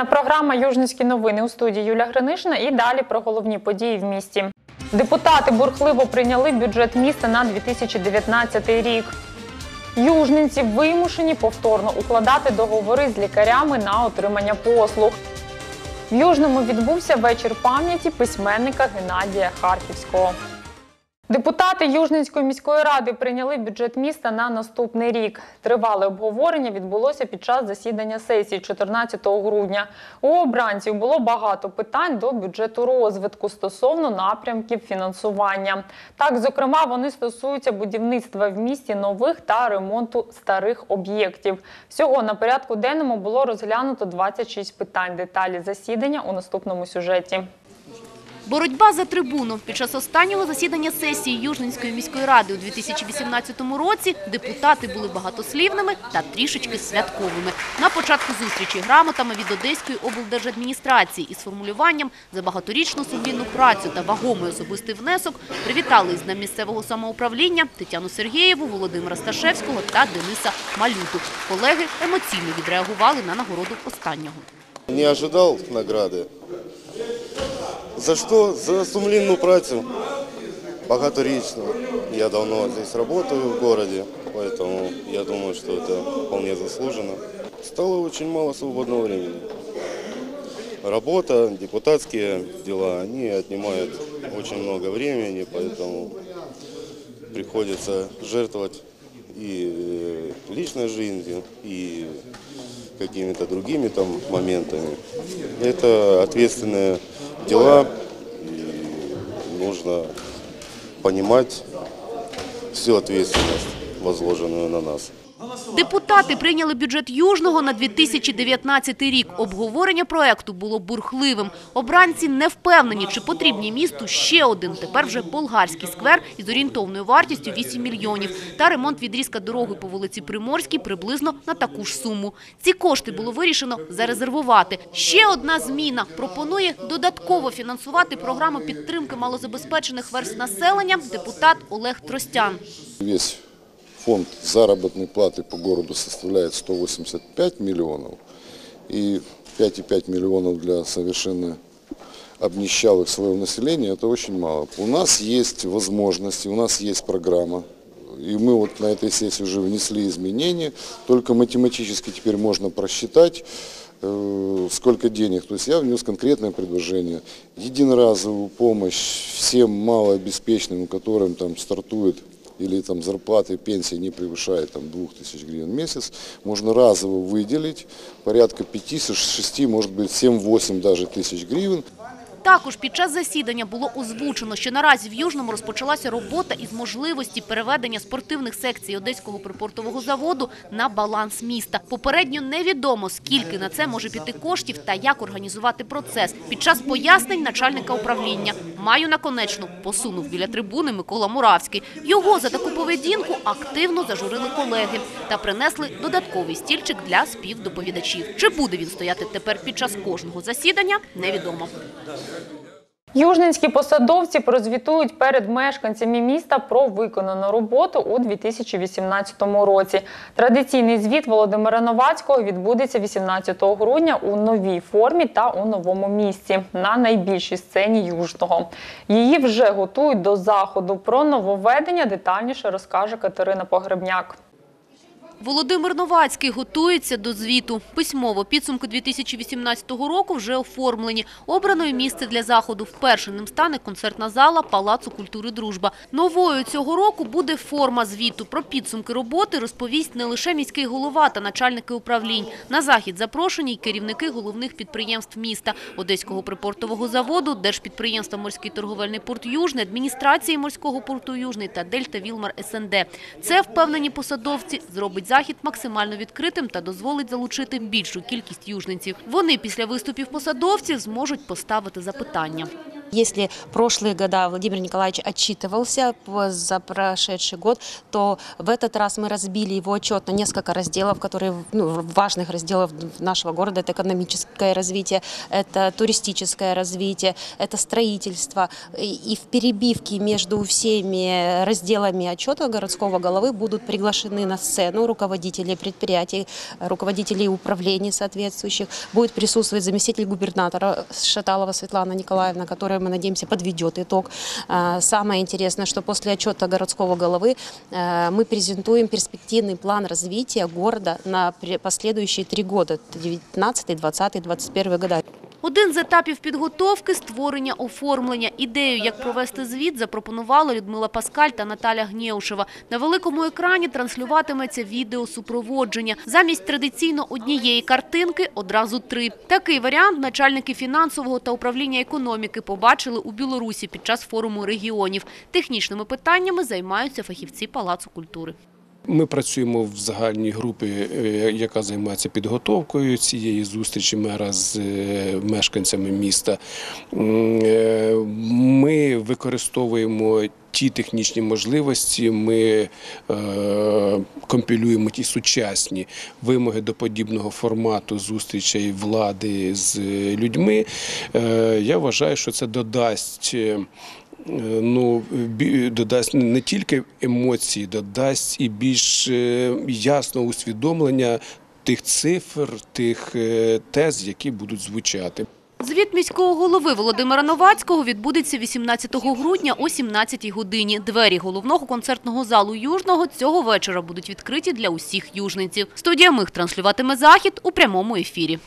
інформаційна програма Южницькі новини у студії Юля Гринишина і далі про головні події в місті. Депутати бурхливо прийняли бюджет міста на 2019 рік. Южненці вимушені повторно укладати договори з лікарями на отримання послуг. В Южному відбувся вечір пам'яті письменника Геннадія Харківського. Депутати Южненської міської ради прийняли бюджет міста на наступний рік. Тривале обговорення відбулося під час засідання сесії 14 грудня. У обранців було багато питань до бюджету розвитку стосовно напрямків фінансування. Так, зокрема, вони стосуються будівництва в місті нових та ремонту старих об'єктів. Всього на порядку денному було розглянуто 26 питань. Деталі засідання у наступному сюжеті. Боротьба за трибуну. Під час останнього засідання сесії Южненської міської ради у 2018 році депутати були багатослівними та трішечки святковими. На початку зустрічі грамотами від Одеської облдержадміністрації із формулюванням за багаторічну сумлінну працю та вагомий особистий внесок привітали із Днем місцевого самоуправління Тетяну Сергієву, Володимира Сташевського та Дениса Малюту. Колеги емоційно відреагували на нагороду останнього. Не ожидал награды. За что? За сумлінну працю. Багаторічну. Я давно здесь работаю в городе, поэтому я думаю, что это вполне заслуженно. Стало очень мало свободного времени. Работа, депутатские дела, они отнимают очень много времени, поэтому приходится жертвовать и э, личной жизнью, и какими-то другими там моментами. Это ответственные дела, и нужно понимать всю ответственность, возложенную на нас. Депутати прийняли бюджет Южного на 2019 рік. Обговорення проекту було бурхливим. Обранці не впевнені, чи потрібні місту ще один, тепер вже болгарський сквер із орієнтовною вартістю 8 мільйонів та ремонт відрізка дороги по вулиці Приморській приблизно на таку ж суму. Ці кошти було вирішено зарезервувати. Ще одна зміна пропонує додатково фінансувати програму підтримки малозабезпечених верст населення депутат Олег Тростян. Фонд заработной платы по городу составляет 185 миллионов. И 5,5 миллионов для совершенно обнищалых своего населения, это очень мало. У нас есть возможности, у нас есть программа. И мы вот на этой сессии уже внесли изменения. Только математически теперь можно просчитать, э, сколько денег. То есть я внес конкретное предложение. Единоразовую помощь всем малообеспеченным, которым там стартует или там зарплаты, пенсии не превышает там 2000 гривен в месяц, можно разово выделить порядка 5-6, может быть 7-8 даже тысяч гривен. Також під час засідання було озвучено, що наразі в Южному розпочалася робота із можливості переведення спортивних секцій Одеського припортового заводу на баланс міста. Попередньо невідомо, скільки на це може піти коштів та як організувати процес. Під час пояснень начальника управління Маю наконечну посунув біля трибуни Микола Муравський. Його за таку поведінку активно зажурили колеги та принесли додатковий стільчик для співдоповідачів. Чи буде він стояти тепер під час кожного засідання, невідомо. Южненські посадовці прозвітують перед мешканцями міста про виконану роботу у 2018 році. Традиційний звіт Володимира Новацького відбудеться 18 грудня у новій формі та у новому місці на найбільшій сцені Южного. Її вже готують до заходу. Про нововведення детальніше розкаже Катерина Погребняк. Володимир Новацький готується до звіту. Письмово підсумки 2018 року вже оформлені. Обраною місце для заходу вперше ним стане концертна зала Палацу культури «Дружба». Новою цього року буде форма звіту. Про підсумки роботи розповість не лише міський голова та начальники управлінь. На захід запрошені й керівники головних підприємств міста – Одеського припортового заводу, Держпідприємства «Морський торговельний порт Южний», адміністрації морського порту Южний та Дельта Вілмар СНД. Це, впевнені посадовці, зробить захід максимально відкритим та дозволить залучити більшу кількість южненців. Вони після виступів посадовців зможуть поставити запитання. Если прошлые года Владимир Николаевич отчитывался за прошедший год, то в этот раз мы разбили его отчет на несколько разделов, которые ну, важных разделов нашего города. Это экономическое развитие, это туристическое развитие, это строительство. И в перебивке между всеми разделами отчета городского головы будут приглашены на сцену руководители предприятий, руководителей управлений соответствующих. Будет присутствовать заместитель губернатора Шаталова Светлана Николаевна, которая, мы надеемся, подведет итог. А, Самое интересное, что после отчета городского головы э, мы презентуем перспективный план развития города на последующие три года, 19, 20, 21 года. Один з етапів підготовки – створення оформлення. Ідею, як провести звіт, запропонували Людмила Паскаль та Наталя Гнєушева. На великому екрані транслюватиметься відео супроводження. Замість традиційно однієї картинки – одразу три. Такий варіант начальники фінансового та управління економіки побачили у Білорусі під час форуму регіонів. Технічними питаннями займаються фахівці Палацу культури. Ми працюємо в загальній групі, е, яка займається підготовкою цієї зустрічі мера з е, мешканцями міста. Е, Ми використовуємо ті технічні можливості, ми компілюємо ті сучасні вимоги до подібного формату зустрічей влади з людьми. Я вважаю, що це додасть. Е, ну, додасть не тільки емоції, додасть і більш е, ясного усвідомлення тих цифр, тих е, тез, які будуть звучати. Звіт міського голови Володимира Новацького відбудеться 18 грудня о 17 годині. Двері головного концертного залу Южного цього вечора будуть відкриті для усіх южненців. Студія «Миг» транслюватиме захід у прямому ефірі.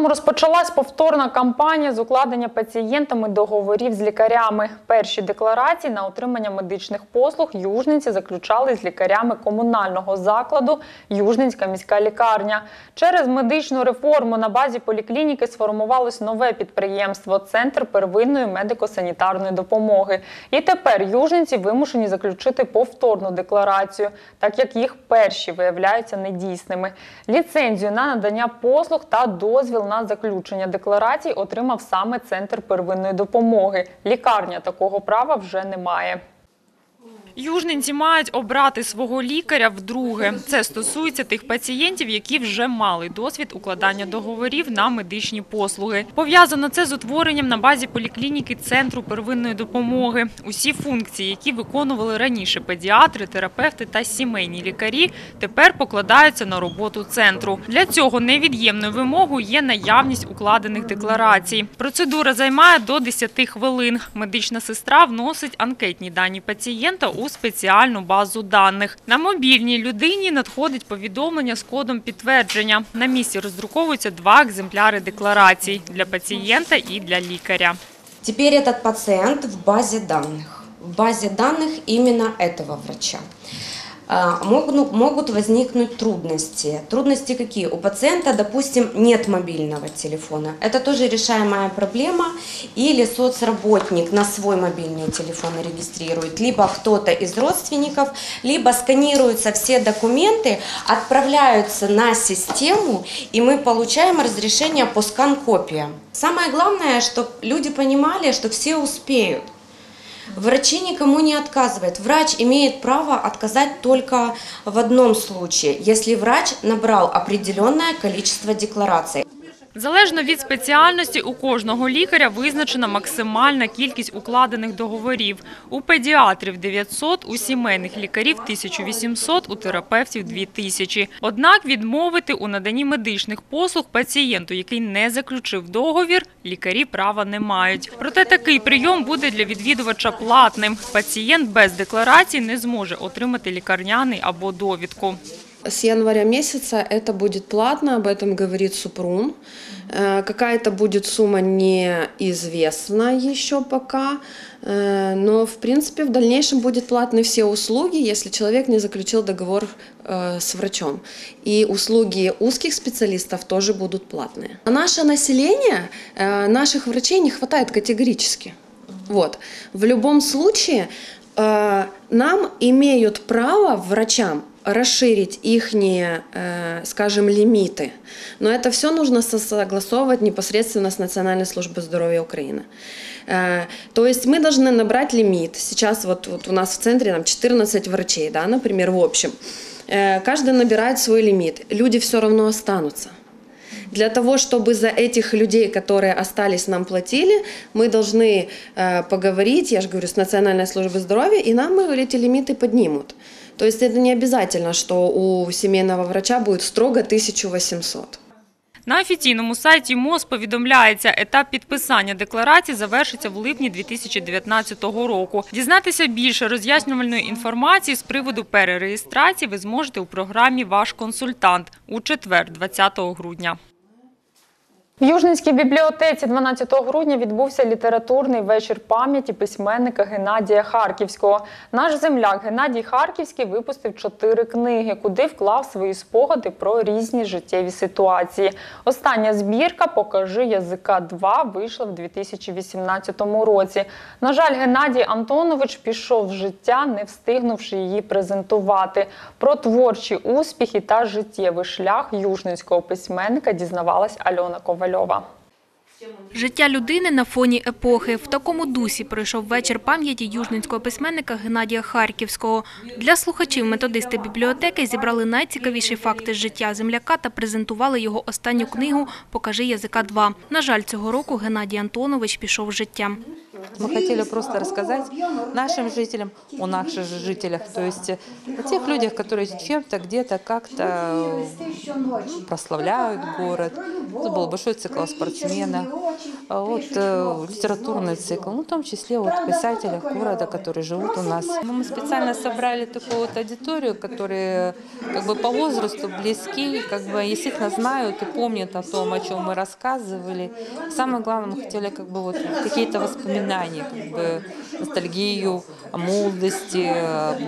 В розпочалась повторна кампанія з укладення пацієнтами договорів з лікарями. Перші декларації на отримання медичних послуг южниці заключали з лікарями комунального закладу Южненська міська лікарня. Через медичну реформу на базі поліклініки сформувалось нове підприємство Центр первинної медико-санітарної допомоги. І тепер южниці вимушені заключити повторну декларацію, так як їх перші виявляються недійсними. Ліцензію на надання послуг та дозвіл на заключення декларацій отримав саме Центр первинної допомоги. Лікарня такого права вже не має. Южненці мають обрати свого лікаря вдруге. Це стосується тих пацієнтів, які вже мали досвід укладання договорів на медичні послуги. Пов'язано це з утворенням на базі поліклініки центру первинної допомоги. Усі функції, які виконували раніше педіатри, терапевти та сімейні лікарі, тепер покладаються на роботу центру. Для цього невід'ємною вимогою є наявність укладених декларацій. Процедура займає до 10 хвилин. Медична сестра вносить анкетні дані пацієнта у спеціальну базу даних. На мобільній людині надходить повідомлення з кодом підтвердження. На місці роздруковуються два екземпляри декларацій для пацієнта і для лікаря. Теперь этот пациент в базе данных. В базе данных именно этого врача. А, Могут, могут возникнуть трудности. Трудности какие? У пациента, допустим, нет мобильного телефона. Это тоже решаемая проблема. Или соцработник на свой мобильный телефон регистрирует. Либо кто-то из родственников, либо сканируются все документы, отправляются на систему, и мы получаем разрешение по скан-копиям. Самое главное, чтобы люди понимали, что все успеют. Врачи никому не отказывают. Врач имеет право отказать только в одном случае, если врач набрал определенное количество деклараций. Залежно від спеціальності, у кожного лікаря визначена максимальна кількість укладених договорів. У педіатрів 900, у сімейних лікарів 1800, у терапевтів 2000. Однак відмовити у наданні медичних послуг пацієнту, який не заключив договір, лікарі права не мають. Проте такий прийом буде для відвідувача платним. Пацієнт без декларації не зможе отримати лікарняний або довідку. С января месяца это будет платно, об этом говорит Супрун. Э, Какая-то будет сумма неизвестна еще пока, э, но в принципе в дальнейшем будет платны все услуги, если человек не заключил договор э, с врачом. И услуги узких специалистов тоже будут платные. А наше население, наших врачей не хватает категорически. Вот. В любом случае нам имеют право врачам расширить их, скажем, лимиты. Но это все нужно со- согласовывать непосредственно с Национальной службой здоровья Украины. Э, То есть мы должны набрать лимит. Сейчас вот, вот у нас в центре там 14 врачей, да, например, в общем. Э, Каждый набирает свой лимит. Люди все равно останутся. Для того, чтобы за этих людей, которые остались, нам платили, мы должны э, поговорить, я же говорю, с Национальной службой здоровья, и нам эти лимиты поднимут. То есть это не обязательно, что у семейного врача будет строго 1800. На офіційному сайті МОЗ повідомляється, етап підписання декларації завершиться в липні 2019 року. Дізнатися більше роз'яснювальної інформації з приводу перереєстрації ви зможете у програмі Ваш консультант у четвер, 20 грудня. В Южненській бібліотеці 12 грудня відбувся літературний вечір пам'яті письменника Геннадія Харківського. Наш земляк Геннадій Харківський випустив чотири книги, куди вклав свої спогади про різні життєві ситуації. Остання збірка Покажи язика 2 вийшла в 2018 році. На жаль, Геннадій Антонович пішов в життя, не встигнувши її презентувати. Про творчі успіхи та життєвий шлях южненського письменника дізнавалась Альона Ковальова. Життя людини на фоні епохи. В такому дусі пройшов вечір пам'яті южненського письменника Геннадія Харківського. Для слухачів методисти бібліотеки зібрали найцікавіші факти з життя земляка та презентували його останню книгу «Покажи язика 2». На жаль, цього року Геннадій Антонович пішов з життя. Мы хотели просто рассказать нашим жителям о наших жителях, то есть о тех людях, которые чем-то, где-то, как-то прославляют город. Это был большой цикл о спортсменах, а вот э, литературный цикл, ну, в том числе вот писателях города, которые живут у нас. Ну, Мы специально собрали такую вот аудиторию, которые как бы по возрасту близки, как бы естественно знают и помнят о том, о чем мы рассказывали. Самое главное, мы хотели как бы вот какие-то воспоминания, как бы ностальгию о молодости,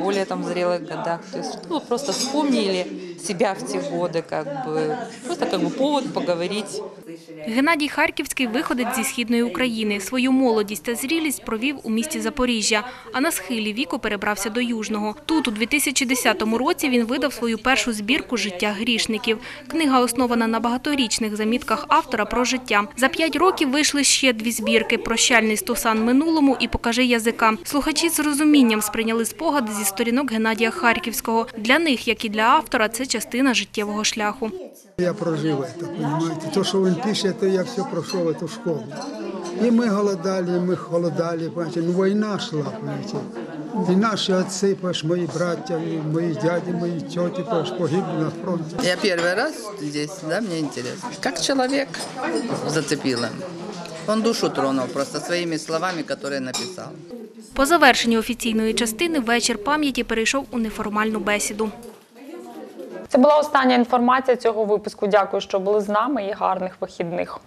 более там зрелых годах. То есть чтобы просто вспомнили себя в те годы, как бы просто как бы повод поговорить. Геннадій Харківський виходить зі східної України. Свою молодість та зрілість провів у місті Запоріжжя, а на схилі віку перебрався до Южного. Тут, у 2010 році, він видав свою першу збірку «Життя грішників». Книга основана на багаторічних замітках автора про життя. За п'ять років вийшли ще дві збірки «Прощальний стусан минулому» і «Покажи язика». Слухачі з розумінням сприйняли спогади зі сторінок Геннадія Харківського. Для них, як і для автора, це частина життєвого шляху. Я прожил это, понимаете. То, что он пишет, это я все прошел эту школу. И мы голодали, и мы холодали, понимаете. Ну, война шла, понимаете. И наши отцы, понимаешь, мои братья, и мои дяди, мои тети, понимаешь, погибли на фронте. Я первый раз здесь, да, мне интересно. Как человек зацепило. Он душу тронул просто своими словами, которые написал. По завершенні офіційної частини вечір пам'яті перейшов у неформальну бесіду. Це була остання інформація цього випуску. Дякую, що були з нами і гарних вихідних.